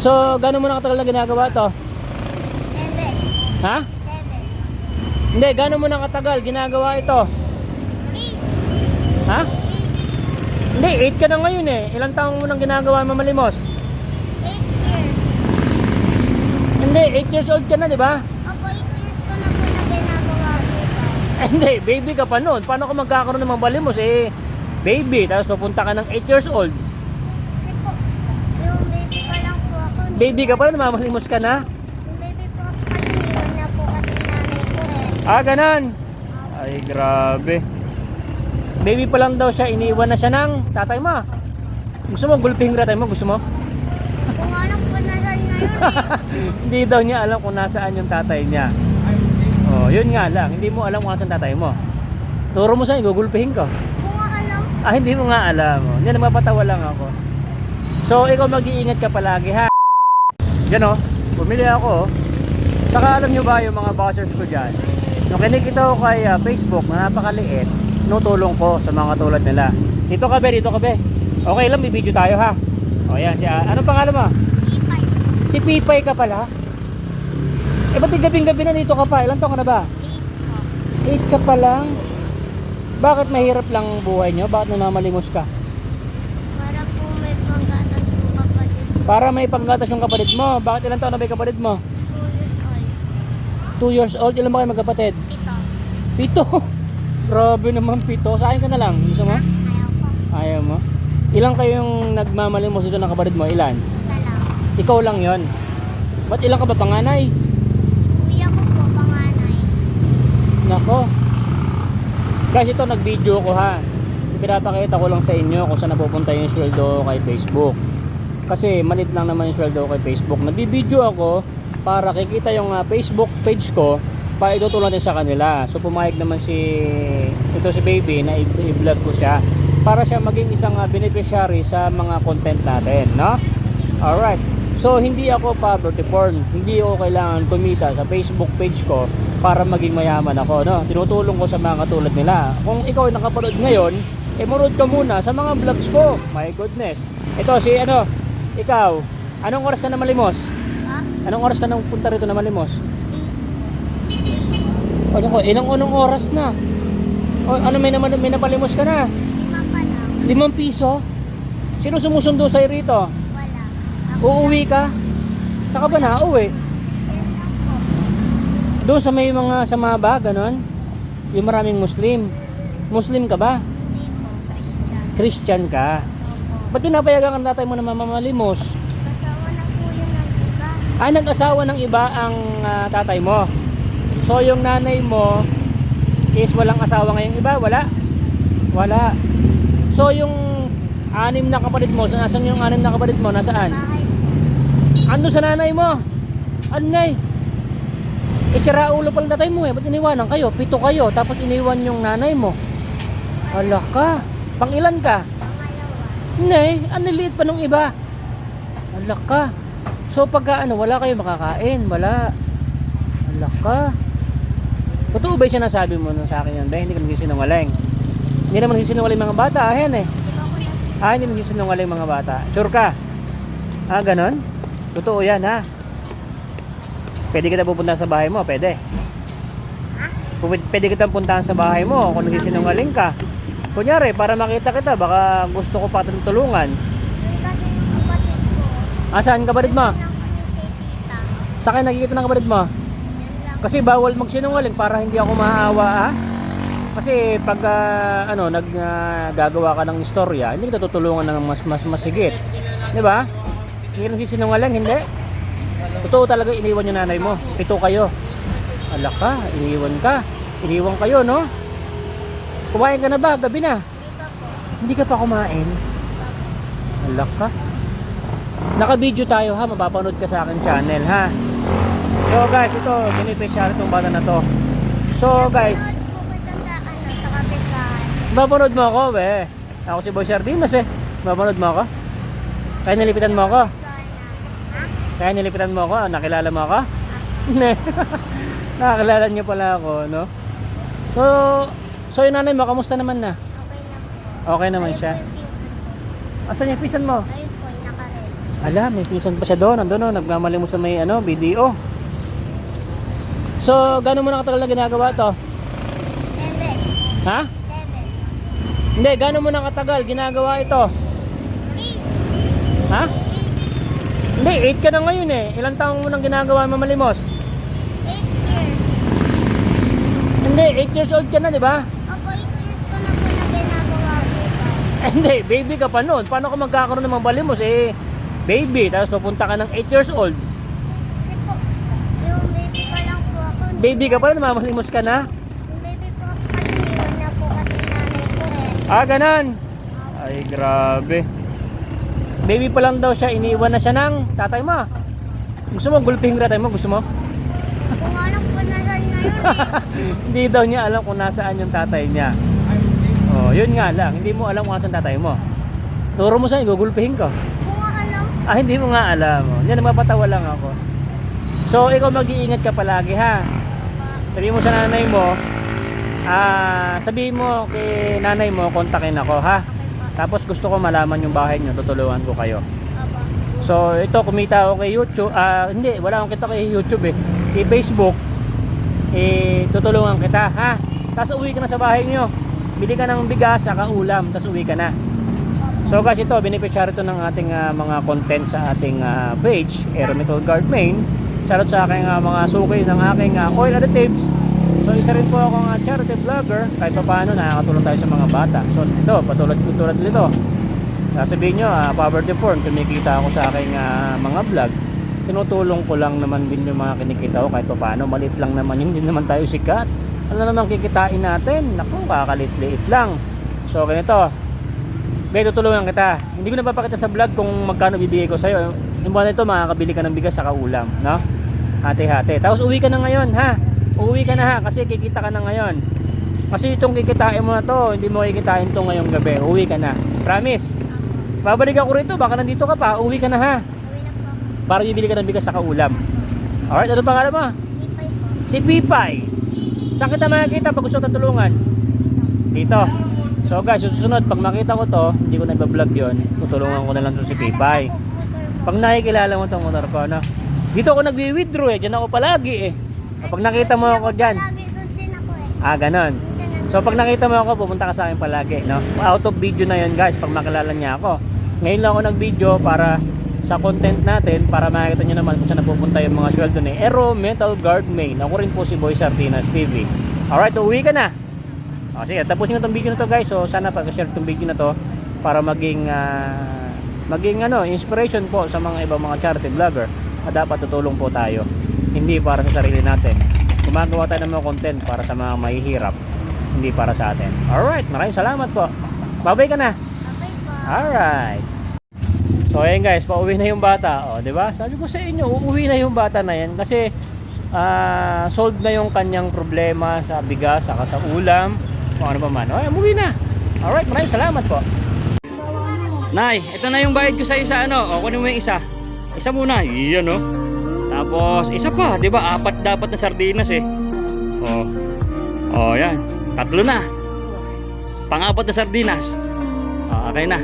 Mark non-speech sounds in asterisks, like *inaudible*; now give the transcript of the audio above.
So, gano'n mo na katagal na ginagawa to? Hindi. Ha? Seven. Hindi, gano'n mo na katagal ginagawa ito? Eight. Ha? Eight. Hindi, 8 ka na ngayon eh. Ilang taong mo nang ginagawa mamalimos? Eight years. Hindi, 8 years old ka na, di ba? Ako, eight years ko na po na ginagawa. Eh, hindi, baby ka pa noon. Paano ka magkakaroon ng mamalimos eh? Baby, tapos papunta ka ng 8 years old. Kasi po, yung baby pa lang po ako. Baby ka pa na, namamalimos ka na? Baby po ako kasi iwan na po kasi nanay ko eh. Ah, ganan. Ay, grabe. Baby pa lang daw siya, iniwan na siya ng tatay mo. Gusto mo, gulpihin ka tatay mo? Gusto mo? Kung ano po na saan ngayon eh. *laughs* Hindi daw niya alam kung nasaan yung tatay niya. Oh, yun nga lang. Hindi mo alam kung nasaan tatay mo. Turo mo sa gugulpihin ko. Kung alam, Ah, hindi mo nga alam. Oh. Napapatawa lang ako. So, ikaw mag-iingat ka palagi, ha? Yan, oh. Bumili ako, oh. Saka alam nyo ba yung mga vouchers ko dyan? Nung kinikita ko kay ah, Facebook na napakaliit, nutulong ko sa mga tulad nila. Dito ka, be, dito ka, be. Okay lang, may video tayo, ha? O, yan. Si, ah, anong pangalan mo? ipay. Si Pipay ka pala? Eh, ba't yung gabing-gabi na dito ka pa? Ilan taon ka na ba? Eight 8 po. ka pa lang? Bakit mahirap lang buhay nyo? Bakit namamalimos ka? Para po may panggatas po kapatid ko. Para may panggatas yung kapatid mo. Bakit ilang taon na ba yung kapatid mo? Two years old. 2 years old. Ilan ba kayo magkapatid? Ito. Pito. *laughs* Grabe naman pito. Sa akin ka na lang. Gusto mo? Ayaw po. Ayaw mo? Ilang kayong nagmamalimos dito ng kapatid mo? Ilan? Isa lang. Ikaw lang yon. Ba't ilang ka ba panganay? Kuya ko po, panganay. Nako. Guys, ito nag-video ko ha. Pinapakita ko lang sa inyo kung saan napupunta yung sweldo ko kay Facebook. Kasi malit lang naman yung sweldo ko kay Facebook. Nag-video ako para kikita yung ah, Facebook page ko para itutulong din sa kanila. So pumayag naman si ito si baby na i-vlog ko siya para siya maging isang ah, beneficiary sa mga content natin, no? Alright. So hindi ako poverty porn. Hindi ako kailangan kumita sa Facebook page ko para maging mayaman ako, no? Tinutulong ko sa mga katulad nila. Kung ikaw ay nakapanood ngayon, eh manood ka muna sa mga vlogs ko. My goodness. Ito si ano, ikaw, anong oras ka na malimos? Ha? Anong oras ka nang punta rito na malimos? Eight. O ako, ilang unong oras na? O ano may naman may napalimos ka na? Lima pa lang. Limang piso? Sino sumusundo sa'yo rito? Wala. Ako Uuwi ka? Saka ba na uwi? Doon sa may mga sa mga ba, ganon? Yung maraming Muslim. Muslim ka ba? Hindi po. Christian. Christian ka? Ba't pinapayagan ang tatay mo na mamamalimos? Kasawa na po yun ng iba. Ay, nag-asawa ng iba ang ah, tatay mo. So, yung nanay mo is walang asawa ngayong iba? Wala? Wala. So, yung anim na kapatid mo, nasaan yung anim na kapatid mo? Nasaan? Bahay po. Ando sa nanay mo. Anay. Eh, sira ulo pala tatay mo eh. Ba't iniwanan kayo? Pito kayo. Tapos iniwan yung nanay mo. Ala ka. Pang ilan ka? Nay, ang liit pa nung iba. Ala ka. So pagka ano, wala kayo makakain. Wala. Ala ka. Totoo ba yung sinasabi mo na sa akin yan? Ba, hindi ka nagsisinungaling. Hindi naman nagsisinungaling mga bata. Ayan eh. Ah, hindi nagsisinungaling mga bata. Sure ka? Ah, ganon? Totoo yan, ha? Pwede kita pupunta sa bahay mo, pwede. Pwede, pwede kita puntahan sa bahay mo kung nagsisinungaling ka. Kunyari, para makita kita, baka gusto ko pa itong tulungan. Yun kasi yung kapatid ko. Ah, saan kapatid mo? Sa akin nakikita ng kapatid mo? Kasi bawal magsinungaling para hindi ako maawa, ha? Kasi pag ah, ano, nag ah, gagawa ka ng istorya, hindi kita tutulungan ng mas mas masigit. 'Di ba? Hindi ka nagsisinungaling, hindi. Totoo talaga iniwan yung nanay mo. Pito kayo. Ala ka, iniwan ka. Iniwan kayo, no? Kumain ka na ba? Gabi na. Hindi ka pa kumain. Ala ka. Naka-video tayo ha, mapapanood ka sa akin channel ha. So guys, ito, beneficiary itong bata na to. So guys, ano, mapapanood mo ako, be. Ako si Boy Sardinas eh. Mapapanood mo ako? Kaya nilipitan mo ako? Kaya nilipitan mo ako? Nakilala mo ako? *laughs* Hindi. *laughs* Nakakilala niyo pala ako, no? So, so yung nanay mo, kamusta naman na? Okay lang. Okay naman Ayun siya. po yung pinsan. Asan yung pisan mo? Ayun po, yung naka-red. Ala, may pinsan pa siya doon. Nandun, no, nagmamali mo sa may ano, video. So, gano'n mo na katagal na ginagawa to? Seven. Ha? Seven. Hindi, gano'n mo na katagal ginagawa ito? Eight. Ha? Eight. Hindi, 8 ka na ngayon eh. Ilang taong mo nang ginagawa mamalimos? Eight years. Hindi, 8 years old ka na, di ba? Ako, eight years ko na po na ginagawa po. Eh, Hindi, baby ka pa noon. Paano ka magkakaroon ng mamalimos? Eh, baby, tapos papunta ka ng 8 years old. Kasi po, yung baby pa lang po ako. Baby ka pa, namamalimos ka na? Yung baby po ako kasi iwan na po kasi nanay ko eh. Ah, ganan. Ay, grabe. Baby pa lang daw siya, iniwan na siya ng tatay mo. Gusto mo, gulpihin ko tatay mo? Gusto mo? Kung alam ko na rin ngayon eh. *laughs* Hindi daw niya alam kung nasaan yung tatay niya. Oh, yun nga lang. Hindi mo alam kung nasaan tatay mo. Turo mo sa'yo, gugulpihin ko. Ah, hindi mo nga alam. Oh. Yan, mapatawa lang ako. So, ikaw mag-iingat ka palagi, ha? Sabihin mo sa nanay mo, ah, sabihin mo kay nanay mo, kontakin ako, ha? Tapos gusto ko malaman yung bahay niyo, tutulungan ko kayo. So, ito kumita ako kay YouTube. Ah, hindi, wala akong kita kay YouTube eh. Kay Facebook. Eh, tutulungan kita, ha? Tapos uwi ka na sa bahay niyo. Bili ka ng bigas, saka ulam, tapos uwi ka na. So guys, ito, beneficiary ito ng ating ah, mga content sa ating ah, page, Aerometal Guard Main. Shoutout sa aking ah, mga suki ng aking ah, oil additives. So isa rin po akong uh, charity vlogger, kahit pa paano nakakatulong tayo sa mga bata. So ito, patulad tulad nito. Sasabihin nyo, ah, poverty porn, kumikita ako sa aking ah, mga vlog. Tinutulong ko lang naman din yung mga kinikita ko kahit pa paano. Maliit lang naman yun, hindi naman tayo sikat. Ano naman kikitain natin? Naku, kakaliit-liit lang. So ganito, Be, tutulungan kita. Hindi ko na papakita sa vlog kung magkano bibigay ko sa'yo. Yung buwan nito, makakabili ka ng bigas sa ulam, no? Hati-hati. Tapos uwi ka na ngayon, ha? Uwi ka na ha, kasi kikita ka na ngayon. Kasi itong kikitain mo na to, hindi mo kikitain to ngayong gabi. Uwi ka na. Promise. Babalik ako rito, baka nandito ka pa. Uwi ka na ha. Uwi na po ako. Para bibili ka ng bigas sa ulam. Alright, ano pangalan mo? Si Pipay. Saan kita makikita pag gusto ka tulungan? Dito. So guys, susunod, pag makita ko to, hindi ko na iba-vlog yun, tutulungan ko na lang si Pipay. Pag nakikilala mo tong motor ko, no? Dito ako nagwi-withdraw eh, dyan ako palagi eh. Pag nakita mo ako dyan, ah ganon. So pag nakita mo ako, pupunta ka sa akin palagi, no? Out of video na yun guys, pag makilala niya ako. Ngayon lang ako nag-video para sa content natin, para makikita nyo naman kung saan napupunta yung mga sweldo ni Aero Metal Guard Main. Ako rin po si Boy Sardinas TV. Alright, uwi ka na. O, sige, tapusin ko itong video na to guys. So sana pag-share itong video na to para maging ah, maging ano, inspiration po sa mga ibang mga charity vlogger na dapat tutulong po tayo. Hindi para sa sarili natin. Gumagawa tayo ng mga content para sa mga mahihirap, hindi para sa atin. Alright, maraming salamat po. Babay ka na. Okay po. Alright. So ayan guys, pauwi na yung bata. O, di ba? Sabi ko sa inyo, uuwi na yung bata na yan kasi ah solved na yung kanyang problema sa bigas, saka sa ulam, kung ano pa man. O, ayan, umuwi na. Alright, maraming salamat po. Nay, ito na yung bayad ko sa isa ano. O, kunin mo yung isa. Isa muna. Iyan, no? Tapos, isa pa. Di ba? Apat dapat na sardinas eh. O. O, yan. Tatlo na. Pang-apat na sardinas. O, okay na.